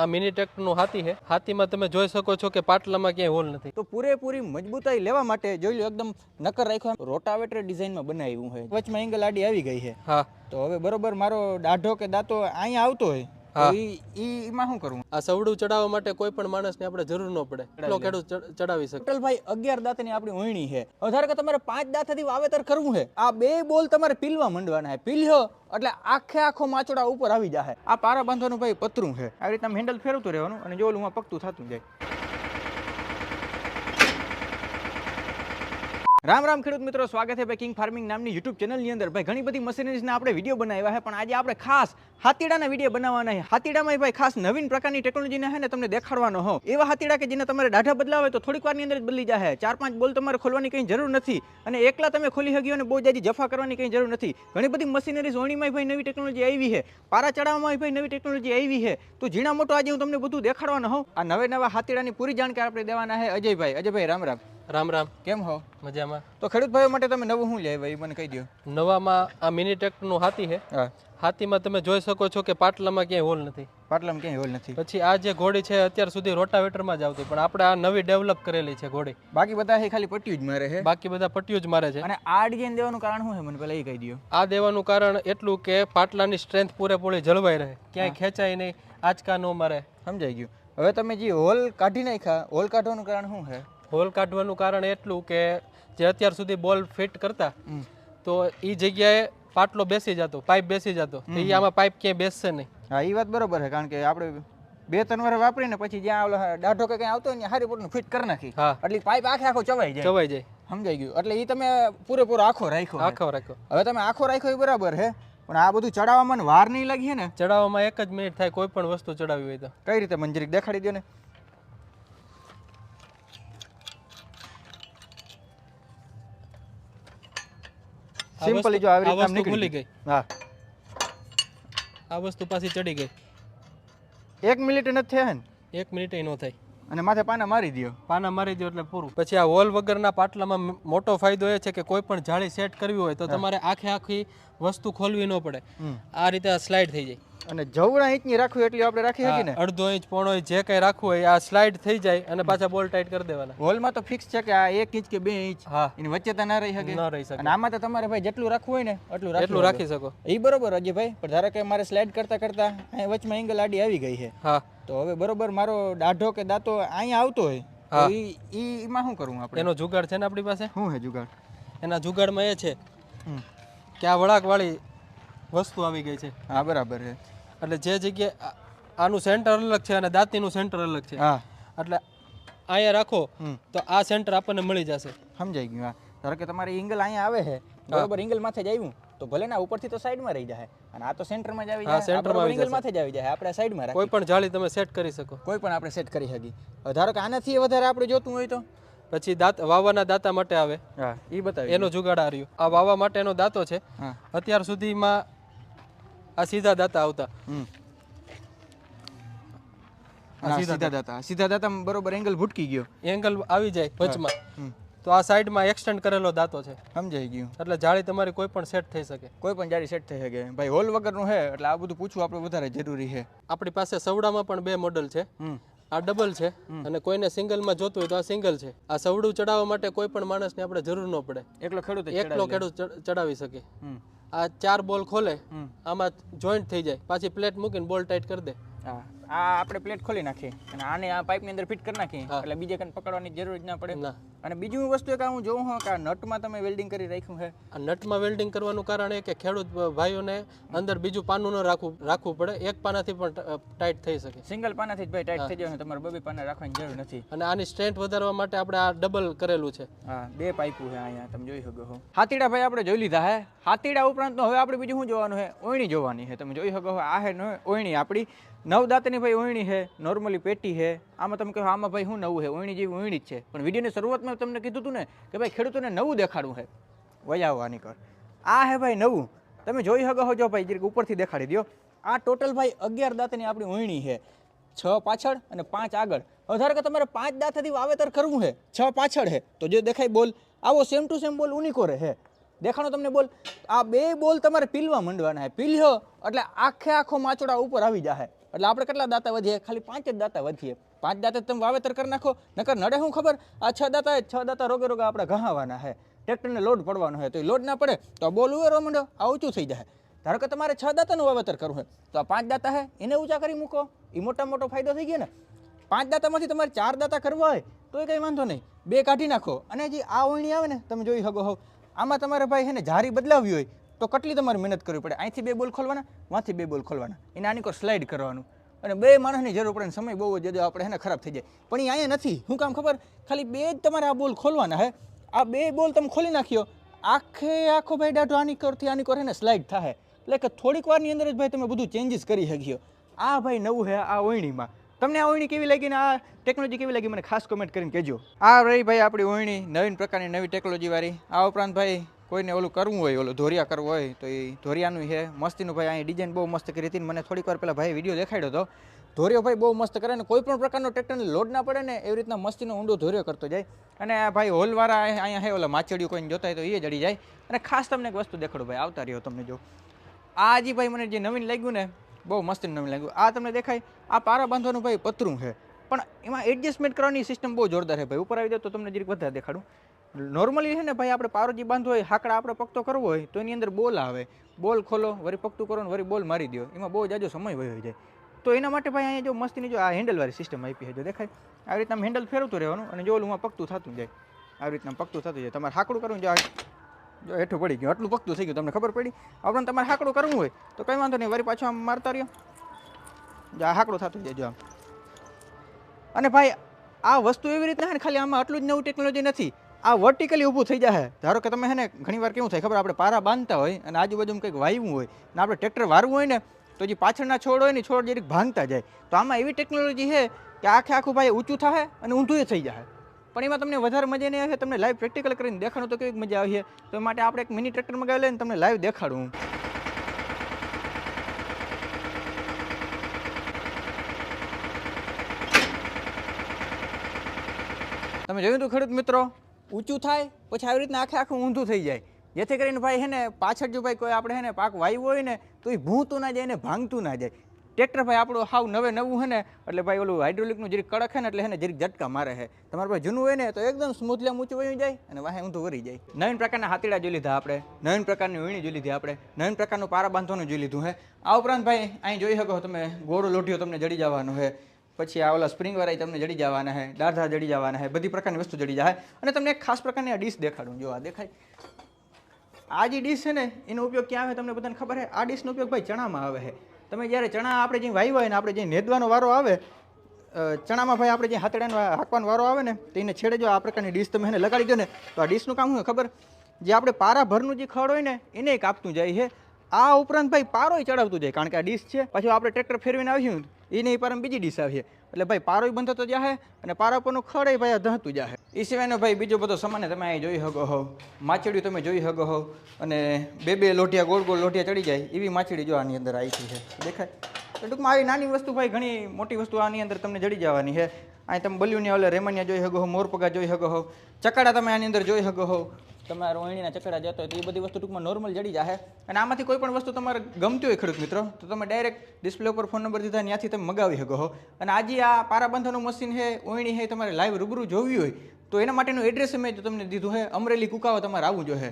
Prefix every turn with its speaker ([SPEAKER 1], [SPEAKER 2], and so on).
[SPEAKER 1] આ મિની ટ્રેક્ટરનું હાથી છે. હાથીમાં તમે જોઈ શકો છો કે પાટલામાં ક્યાંય હોલ નથી.
[SPEAKER 2] તો પૂરેપૂરી મજબૂતાઈ લેવા માટે જોઈ લો એકદમ નકર રાખ્યો રોટાવેટર ડિઝાઇનમાં બનાવ્યું હોય. વચમાં એંગલ આડી આવી ગઈ છે.
[SPEAKER 1] હા.
[SPEAKER 2] તો હવે બરોબર મારો દાઢો કે દાંતો અહીંયા આવતો હોય. એમાં શું કરવું?
[SPEAKER 1] આ સવડું ચડાવવા માટે કોઈ પણ માણસને આપણે જરૂર ન પડે. એટલો ખેડૂત ચડાવી શકે.
[SPEAKER 2] ટોટલ ભાઈ અગિયાર દાંતની આપણી ઓયણી છે. ધારો કે તમારે પાંચ દાંતથી વાવેતર કરવું છે આ બે બોલ તમારે પીલવા માંડવાના છે. પીલ્યો એટલે આખે આખો માચોડા ઉપર આવી જાય આ પારા બાંધવાનું ભાઈ પતરું છે. આવી રીતે હેન્ડલ ફેરવતું રહેવાનું અને જો માં પકતું થતું જાય. રામ રામ ખેડૂત મિત્રો, સ્વાગત છે ભાઈ ફાર્મિંગ નામની યુટ્યુબ ચેનલની અંદર. ભાઈ, ઘણી બધી મશીનરીઝના આપણે વીડિયો બનાવ્યા છે, પણ આજે આપણે ખાસ હાતીડાના વીડિયો બનાવવાના છે. હાતીડામાં ભાઈ ખાસ નવીન પ્રકારની ટેકનોલોજીને હે ને તમને દેખાડવાનો હો એવા હાથીડા કે જેને તમારે દાઢા બદલાવે તો થોડીક વારની અંદર જ બદલી જાય ચાર પાંચ બોલ તમારે ખોલવાની કંઈ જરૂર નથી અને એકલા તમે ખોલી શક્યો અને બહુ જાજી જફા કરવાની કંઈ જરૂર નથી. ઘણી બધી મશીનરીઝ ઓણીમાં ભાઈ નવી ટેકનોલોજી આવી છે. પારા ચડાવવામાં ભાઈ નવી ટેકનોલોજી આવી છે. તો ઝીણા મોટો આજે હું તમને બધું દેખાડવાનો હોઉં. આ નવે નવા હાતીડાની પૂરી જાણકારી આપણે દેવાના છે. અજયભાઈ અજયભાઈ, રામ રામ.
[SPEAKER 1] રામ રામ.
[SPEAKER 2] કેમ હો?
[SPEAKER 1] મજામાં.
[SPEAKER 2] તો ખેડૂત ભાઈઓ માટે તમે નવું શું લેવા એ મને કહી દો
[SPEAKER 1] નવામાં આ મિની ટ્રેક્ટરનું હાથી છે. હાથીમાં તમે જોઈ શકો છો કે પાટલામાં ક્યાંય હોલ નથી.
[SPEAKER 2] પાટલામાં ક્યાંય હોલ નથી.
[SPEAKER 1] પછી આ જે ઘોડી છે અત્યાર સુધી રોટાવેટરમાં જ આવતી પણ આપણે આ નવી ડેવલપ કરેલી છે ઘોડી.
[SPEAKER 2] બાકી બધા ખાલી પટ્યું જ મારે છે.
[SPEAKER 1] બાકી બધા પટ્યું જ મારે છે.
[SPEAKER 2] અને આ ડિઝાઇન દેવાનું કારણ શું છે મને પહેલા એ કહી દો
[SPEAKER 1] આ દેવાનું કારણ એટલું કે પાટલાની સ્ટ્રેન્થ પૂરેપૂરી જળવાઈ રહે. ક્યાંય ખેંચાય નહીં. આંચકા ન મારે.
[SPEAKER 2] સમજાઈ ગયું. હવે તમે જે હોલ કાઢી નાખ્યા હોલ કાઢવાનું કારણ શું છે?
[SPEAKER 1] હોલ કાઢવાનું કારણ એટલું કે જે અત્યાર સુધી બોલ ફિટ કરતા તો એ જગ્યાએ પાટલો બેસી જતો પાઇપ બેસી જતો. એ આમાં પાઇપ ક્યાંય બેસશે નહીં.
[SPEAKER 2] હા એ વાત બરોબર છે કારણ કે આપણે બે ત્રણ વાર વાપરીને પછી જ્યાં દાઢો કે કઈ આવતો ને હારી પોટનું ફિટ કરી નાખી.
[SPEAKER 1] હા.
[SPEAKER 2] એટલે પાઇપ આખે આખો ચવાઈ જાય.
[SPEAKER 1] ચવાઈ જાય.
[SPEAKER 2] સમજાઈ ગયું. એટલે એ તમે પૂરેપૂરો આખો રાખ્યો
[SPEAKER 1] આખો રાખ્યો.
[SPEAKER 2] હવે તમે આખો રાખ્યો એ બરાબર છે પણ આ બધું ચડાવવામાં વાર નહીં લાગી ને?
[SPEAKER 1] ચડાવવામાં એક જ મિનિટ થાય કોઈ પણ વસ્તુ ચડાવી હોય તો.
[SPEAKER 2] કઈ રીતે મંજરીક દેખાડી દો ને? સિમ્પલી જો આવી રીતે
[SPEAKER 1] ખુલી ગઈ.
[SPEAKER 2] હા.
[SPEAKER 1] આ વસ્તુ પાછી ચડી ગઈ.
[SPEAKER 2] એક મિનિટ નથી થયા ને?
[SPEAKER 1] એક મિનિટ ન થાય.
[SPEAKER 2] અને માથે પાના મારી દ્યો.
[SPEAKER 1] પાના મારી દો એટલે પૂરું. પછી આ હોલ વગરના પાટલામાં મોટો ફાયદો એ છે કે કોઈ પણ જાળી સેટ કરવી હોય તો તમારે આખે આખી વસ્તુ ખોલવી ન પડે. આ રીતે આ સ્લાઇડ થઈ જાય.
[SPEAKER 2] અને જવણા ઇંચની રાખવી એટલી આપણે રાખી શકીએ ને?
[SPEAKER 1] અડધો ઇંચ પોણો ઇંચ જે કઈ રાખવું હોય આ સ્લાઇડ થઈ જાય અને પાછા બોલ ટાઈટ કરી દેવાના.
[SPEAKER 2] હોલમાં તો ફિક્સ છે કે આ એક ઇંચ કે બે ઇંચ
[SPEAKER 1] હા.
[SPEAKER 2] એની વચ્ચે તો ના રહી શકે.
[SPEAKER 1] ન રહી શકે.
[SPEAKER 2] અને આમાં તો તમારે ભાઈ જેટલું રાખવું હોય ને એટલું
[SPEAKER 1] એટલું
[SPEAKER 2] રાખી
[SPEAKER 1] શકો.
[SPEAKER 2] એ બરોબર અજયભાઈ પણ ધારો કે મારે સ્લાઇડ કરતા કરતા અહીં વચમાં એંગલ આડી આવી ગઈ છે.
[SPEAKER 1] હા.
[SPEAKER 2] તો હવે બરોબર મારો દાઢો કે દાંતો અહીંયા આવતો હોય તો ઈ ઈ એમાં શું કરવું આપણે?
[SPEAKER 1] એનો જુગાડ છે ને આપણી પાસે?
[SPEAKER 2] શું હે જુગાડ?
[SPEAKER 1] એના જુગાડમાં એ છે. કે આ વળાકવાળી વસ્તુ આવી ગઈ છે.
[SPEAKER 2] હા બરાબર છે.
[SPEAKER 1] એટલે જે જગ્યાએ આનું સેન્ટર અલગ છે અને દાંતીનું સેન્ટર અલગ છે.
[SPEAKER 2] હા.
[SPEAKER 1] એટલે અહીંયા રાખો. તો આ સેન્ટર આપણને મળી જશે.
[SPEAKER 2] સમજાઈ ગયું હા. ધારો કે તમારી એંગલ અહીંયા આવે છે બરોબર એંગલ માથે જ આવ્યું તો ભલે ના ઉપરથી તો સાઈડમાં રહી જાય. અને આ તો સેન્ટરમાં જ આવી જાય
[SPEAKER 1] સેન્ટરમાં
[SPEAKER 2] એંગલ માથે જ આવી જાય આપણે સાઈડમાં
[SPEAKER 1] કોઈ પણ જાળી તમે સેટ કરી શકો.
[SPEAKER 2] કોઈ પણ આપણે સેટ કરી શકીએ. ધારો કે આનાથી વધારે આપણે જોતું હોય તો?
[SPEAKER 1] પછી દાંત વાવવાના દાંતા માટે આવે.
[SPEAKER 2] હા એ બતાવી
[SPEAKER 1] એનો જુગાડ આ રહ્યો. આ વાવવા માટેનો દાંતો છે. અત્યાર સુધીમાં આ સીધા દાતા આવતા.
[SPEAKER 2] સીધા દાતા. સીધા દાતા બરોબર એંગલ ભૂટકી ગયો.
[SPEAKER 1] એંગલ આવી જાય વચમાં. તો આ સાઈડમાં એક્સટેન્ડ કરેલો દાંતો છે.
[SPEAKER 2] સમજાઈ ગયું.
[SPEAKER 1] એટલે જાળી તમારી કોઈ પણ સેટ થઈ શકે.
[SPEAKER 2] કોઈ પણ જાળી સેટ થઈ શકે. ભાઈ હોલ વગરનું છે એટલે આ બધું પૂછવું આપણે વધારે જરૂરી છે.
[SPEAKER 1] આપણી પાસે સવડામાં પણ બે મોડલ છે. આ ડબલ છે અને કોઈને સિંગલમાં જોતું હોય તો આ સિંગલ છે. આ સવડું ચડાવવા માટે કોઈ પણ માણસને આપણે જરૂર ન પડે.
[SPEAKER 2] એકલો ખેડૂત
[SPEAKER 1] એકલો ખેડૂત ચડાવી શકે. આ ચાર બોલ ખોલે. આમાં જોઈન્ટ થઈ જાય પાછી પ્લેટ મૂકીને બોલ ટાઈટ કરી દે
[SPEAKER 2] હા. આ આપણે પ્લેટ ખોલી નાખીએ અને આને આ પાઇપની અંદર ફિટ કરી નાખીએ. એટલે બીજે કંઈ પકડવાની જરૂર જ ના પડે. અને બીજું વસ્તુ એક હું જોઉં છું કે આ નટમાં તમે વેલ્ડિંગ કરી રાખ્યું છે?
[SPEAKER 1] આ નટમાં વેલ્ડિંગ કરવાનું કારણ એ કે ખેડૂત ભાઈઓને અંદર બીજું પાનું ન રાખવું રાખવું પડે. એક પાનાથી પણ ટાઈટ થઈ શકે.
[SPEAKER 2] સિંગલ પાનાથી જ ભાઈ ટાઈટ થઈ જાય તમારે બબે પાના રાખવાની જરૂર નથી.
[SPEAKER 1] અને આની સ્ટ્રેન્થ વધારવા માટે આપણે આ ડબલ કરેલું છે.
[SPEAKER 2] હા બે પાઇપું છે અહીંયા તમે જોઈ શકો છો. હાથીડા ભાઈ આપણે જોઈ લીધા હે હાથીડા ઉપરાંત હવે આપણે બીજું શું જોવાનું છે? ઓયણી જોવાની છે. તમે જોઈ શકો છો આ હે ઓયણી આપણી નવ દાંતની ભાઈ ઉણી છે નોર્મલી પેટી છે. આમાં તમે કહો, આમાં ભાઈ શું નવું છે? ઉણી જેવી ઉણી જ છે. પણ વિડીયોની શરૂઆતમાં તમને કીધું હતું ને કે ભાઈ, ખેડૂતોને નવું દેખાડવું છે. વયાવવાની કર. આ હે ભાઈ નવું. તમે જોઈ શકો છો, જો ભાઈ, જરીક ઉપરથી દેખાડી દો આ ટોટલ ભાઈ અગિયાર દાંતની આપણી ઉણી છે. છ પાછળ અને પાંચ આગળ. હવે ધારો કે તમારે પાંચ દાંતથી વાવેતર કરવું છે? છ પાછળ છે. તો જે દેખાય બોલ. આવો સેમ ટુ સેમ બોલ ઉનિકો રહે દેખાણો તમને બોલ. આ બે બોલ તમારે પીલવા માંડવાના છે. પીલ્યો એટલે આખે આખો માચોડા ઉપર આવી જાય એટલે આપણે કેટલા દાંતા વધીએ? ખાલી પાંચ જ દાંતા વધીએ. પાંચ દાતા તમે વાવેતર કરી નાખો. નકર નડે શું ખબર? આ છ દાંતા છ દાંતા રોગે રોગે આપણે ઘહાવાના છે ટ્રેક્ટરને લોડ પડવાનો હોય તો એ લોડ ના પડે, તો બોલ ઉવેરો માંડો. આ ઊંચું થઈ જાય. ધારો કે તમારે છ દાંતાનું વાવેતર કરવું હોય તો આ પાંચ દાંતા છે એને ઊંચા કરી મૂકો. એ મોટા મોટો ફાયદો થઈ ગયો ને. પાંચ દાંતામાંથી તમારે ચાર દાંતા કરવા હોય, તો એ કંઈ વાંધો નહીં. બે કાઢી નાખો. અને જે આ ઓળણી આવે ને, તમે જોઈ શકો હો. આમાં તમારે ભાઈ એને જારી બદલાવવી હોય. તો કેટલી તમારે મહેનત કરવી પડે? અહીંથી બે બોલ ખોલવાના વાંથી બે બોલ ખોલવાના. એને આની કોઈ સ્લાઇડ કરવાનું. અને બે માણસની જરૂર પડે સમય બહુ જ આપણે એને ખરાબ થઈ જાય. પણ એ અહીંયા નથી. શું કામ ખબર? ખાલી બે જ તમારે આ બોલ ખોલવાના હે. આ બે બોલ તમે ખોલી નાખ્યો. આખે આખો ભાઈ દાઢો આની કરથી આની કરે ને સ્લાઇડ થાય એટલે કે થોડીક વારની અંદર જ ભાઈ તમે બધું ચેન્જીસ કરી શક્યો આ ભાઈ નવું હે આ ઓયણીમાં. તમને આ ઓયણી કેવી લાગી ને આ ટેકનોલોજી કેવી લાગી? મને ખાસ કમેન્ટ કરીને કહેજો. આ રહી ભાઈ આપણી ઓયણી, નવીન પ્રકારની નવી ટેકનોલોજી વાળી. આ ઉપરાંત ભાઈ કોઈને ઓલું કરવું હોય, ઓલું ધોરિયા કરવું હોય, તો એ ધોરિયાનું છે. મસ્તીનું ભાઈ અહીં ડિઝાઇન બહુ મસ્ત કરી હતી મને થોડીક વાર પહેલાં ભાઈ વીડિયો દેખાડ્યો હતો. ધોરિયો ભાઈ બહુ મસ્ત કરે ને કોઈ પણ પ્રકારનો ટ્રેક્ટરને લોડ ના પડે ને એવી રીતના મસ્તીનો ઊંડો ધોરિયો કરતો જાય. અને આ ભાઈ હોલવાળા અહીંયા હે, ઓલા માછડીઓ કોઈને જોતા હોય તો એ જડી જાય. અને ખાસ તમને એક વસ્તુ દેખાડું ભાઈ, આવતા રહ્યો તમને જો. આ હજી ભાઈ મને જે નવીન લાગ્યું ને, બહુ મસ્ત નવીન લાગ્યું. આ તમને દેખાય, આ પારા બાંધવાનું ભાઈ પતરું છે. પણ એમાં એડજસ્ટમેન્ટ કરવાની સિસ્ટમ બહુ જોરદાર છે ભાઈ. ઉપર આવી જાય તો તમને જરીક વધારે દેખાડું. નોર્મલી છે ને ભાઈ આપણે પારોજી બાંધવો હોય, હાકડા આપણે પકતો કરવો હોય, તો એની અંદર બોલ આવે. બોલ ખોલો વળી પકતું કરો ને વળી બોલ મારી દો એમાં બહુ જાજો સમય વયો જાય. તો એના માટે ભાઈ અહીંયા જો મસ્તીની જો આ હેન્ડલવાળી સિસ્ટમ આપી છે, જો દેખાય. આવી રીતના હેન્ડલ ફેરવતું રહેવાનું અને જો ઓલું પકતું થતું જાય. આવી રીતના પકતું થતું જાય. તમારે હાકડું કરવું જો જો હેઠું પડી ગયું. આટલું પકતું થઈ ગયું, તમને ખબર પડી? આપણે તમારે હાકડું કરવું હોય, તો કંઈ વાંધો નહીં. વરી પાછું આમ મારતા રહ્યો. જો આ હાકડું થતું જાય, જો આમ. અને ભાઈ, આ વસ્તુ એવી રીતના ખાલી આમાં આટલું જ નવું ટેકનોલોજી નથી. આ વર્ટિકલી ઊભું થઈ જાય ધારો કે તમે હે ને ઘણી વાર કેવું થાય ખબર, આપણે પારા બાંધતા હોય અને આજુબાજુમાં કંઈક વાવ્યું હોય ને આપણે ટ્રેક્ટર વારવું હોય ને, તો જે પાછળના છોડ હોય ને છોડ જરીક ભાંગતા જાય. તો આમાં એવી ટેકનોલોજી છે કે આખે આખું ભાઈ ઊંચું થાય અને ઊંધું થઈ જાય પણ એમાં તમને વધારે મજા નહીં આવે, તમને લાઈવ પ્રેક્ટિકલ કરીને દેખાડું તો કેવી મજા આવી તો માટે આપણે એક મિની ટ્રેક્ટર મગાવી લઈને તમને લાઈવ દેખાડું. તમે જોયું તો ખેડૂત મિત્રો? ઊંચું થાય, પછી આવી રીતના આખે આખું ઊંધું થઈ જાય. જેથી કરીને ભાઈ હે ને પાછળ જો ભાઈ કોઈ આપણે હે ને પાક વાવ્યો હોય ને, તો એ ભૂંતું ના જાય ને ભાંગતું ના જાય. ટ્રેક્ટર ભાઈ આપણું હાવ નવે નવું હે ને, એટલે ભાઈ ઓલું હાઇડ્રોલિકનું જરીક કડક હે ને, એટલે હે ને જરીક ઝટકા મારે છે તમારે ભાઈ જૂનું હોય ને, તો એકદમ સ્મૂથલી ઊંચું વયું જાય અને વાહે ઊંધું વરી જાય. નવીન પ્રકારના હાતીડા જોઈ લીધા આપણે, નવીન પ્રકારની વીણી જોઈ લીધી આપણે, નવીન પ્રકારનું પારા બાંધવાનું જોઈ લીધું હે. આ ઉપરાંત ભાઈ અહીં જોઈ શકો તમે ગોળો લોઢીઓ તમને જડી જવાનો છે પછી આ ઓલા સ્પ્રિંગ વાળા તમને જડી જવાના હે, દાઢા જડી જવાના હે, બધી પ્રકારની વસ્તુ જડી જાય. અને તમને એક ખાસ પ્રકારની આ ડીશ દેખાડું, જો આ દેખાય. આ જે ડીશ છે ને, એનો ઉપયોગ ક્યાં આવે તમને બધાને ખબર છે આ ડીશનો ઉપયોગ ભાઈ ચણામાં આવે છે તમે જ્યારે ચણા આપણે જે વાવ્યા હોય ને, આપણે જે નેદવાનો વારો આવે ચણામાં ભાઈ આપણે જે હાથડાનો હાંકવાનો વારો આવે ને, તો એને છેડે જો આ પ્રકારની ડીશ તમે એને લગાડી દો ને, તો આ ડીશનું કામ શું ખબર? જે આપણે પારા ભરનું જે ખડ હોય ને, એને કાપતું જાય છે આ ઉપરાંત ભાઈ પારોય ચડાવતું જાય, કારણ કે આ ડીશ છે. પછી આપણે ટ્રેક્ટર ફેરવીને આવ્યું એને પારામાં બીજી ડીશ આવીએ એટલે ભાઈ પારોય બંધાતો જાહે અને પારા પરનું ખડે ભાઈ ધહતું જાહે. એ સિવાયનો ભાઈ બીજો બધો સામાન તમે અહીં જોઈ શકો હો. માછડીયું તમે જોઈ શકો હો. અને બે બે લોઢિયા, ગોળ ગોળ લોઢિયા ચડી જાય એવી માછડી જો આની અંદર આવી છે. દેખાય? તો ટૂંકમાં આવી નાની વસ્તુ ભાઈ, ઘણી મોટી વસ્તુ આની અંદર તમને જડી જવાની છે. અહીં તમે બલ્યુની ઓલે રેમનિયા જોઈ શકો હો, મોરપગા જોઈ શકો હો. ચકાડા તમે આની અંદર જોઈ શકો હો. તમારા રોહિણીના ચકડા જતો હોય તો એ બધી વસ્તુ ટૂંકમાં નોર્મલ જડી જાય અને આમાંથી કોઈ પણ વસ્તુ તમારે ગમતી હોય ખેડૂત મિત્રો, તો તમે ડાયરેક્ટ ડિસ્પ્લે ઉપર ફોન નંબર દીધા, ત્યાંથી તમે મગાવી શકો અને આજે આ પારા બાંધવાનું મશીન છે, ઓયણી છે તમારે લાઈવ રૂબરૂ જોવી હોય, તો એના માટેનું એડ્રેસ મેં તમને દીધું છે, અમરેલી કુકાવા તમારે આવવું જોઈએ.